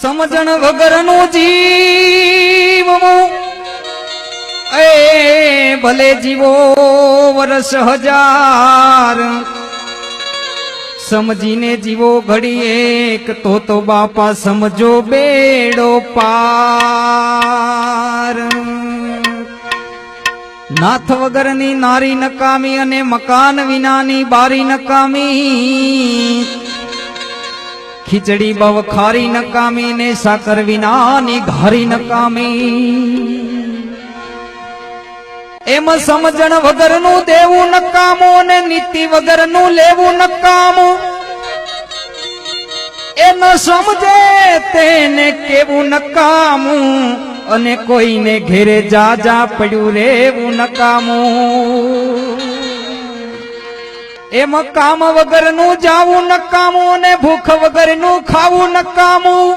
સમજણ વગરનું જીવ એ ભલે જીવો વર્ષ હજાર, સમજીને જીવો ઘડી એક, તો તો બાપા સમજો બેડો પાર. નાથ વગરની નારી નકામી અને મકાન વિનાની બારી નકામી ખીચડી બવ ખારી નકામી ને સાકર વિનાની ઘારી નકામી એમ સમજણ વગરનું દેવું નકામું ને નીતિ વગરનું લેવું નકામું એ ન સમજે તેને કેવું નકામું અને કોઈને ઘેરે જા જા પડ્યું રેવું નકામું એમ કામ વગરનું જાવું નકામું અને ભૂખ વગરનું ખાવું નકામું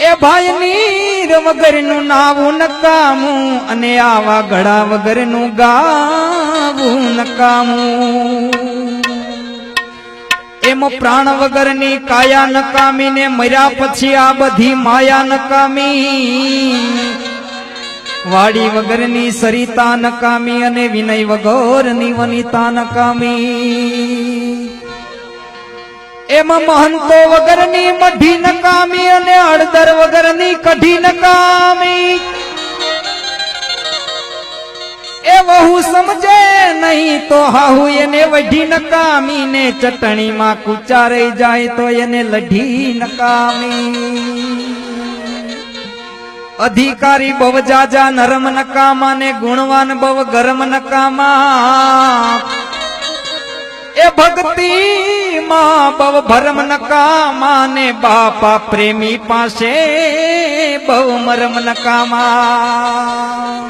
એ ભાઈ નીર વગરનું નાવું નકામું અને આવા ગળા વગરનું ગાવું નકામું એમ પ્રાણ વગરની કાયા નકામી ને મર્યા પછી આ બધી માયા નકામી વાડી વગરની સરિતા નકામી અને વિનય વગરની વનિતા નકામી એમાં મહંતો વગરની મઢી નકામી અને વગર વગરની કઢી નકામી એ વહુ સમજે નહીં તો હાહુ એને વઢી નકામી ને ચટણીમાં કૂચા રહી જાય તો એને લઢી નકામી અધિકારી બવ જાજા, નરમ નકામા ને ગુણવાન બવ ગરમ નકામા. એ ભક્તિ માં બવ ભરમ નકામા ને બાપા પ્રેમી પાસે બહુ મરમ નકામા.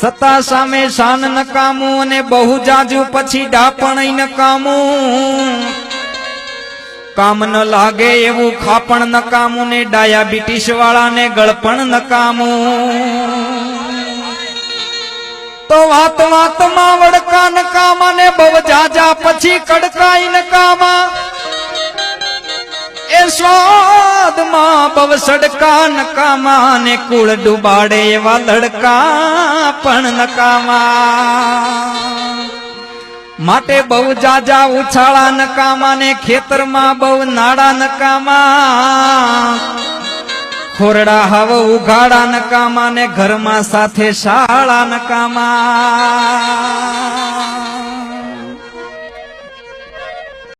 સત્તા સામે શાન નકામું અને બહુ જાજુ પછી ડાપણ નકામું. કામ ન લાગે એવું ખાપણ નકામું ને ડાયાબિટીસ વાળાને ગળપણ નકામું. તો વાત વાતમાં વડકા નકામા ને બહુ જાજા પછી કડકાઈ નકામા. એ સ્વાદમાં બવ સડકા નકામા ને કુળ ડુબાડે એવા લડકા પણ નકામા. માટે બહુ જાજા ઉછાળા નકામા ને ખેતરમાં બહુ નાડા નકામા. ખોરડા હવ ઉઘાડા નકામા ને ઘરમાં સાથે શાળા નકામા.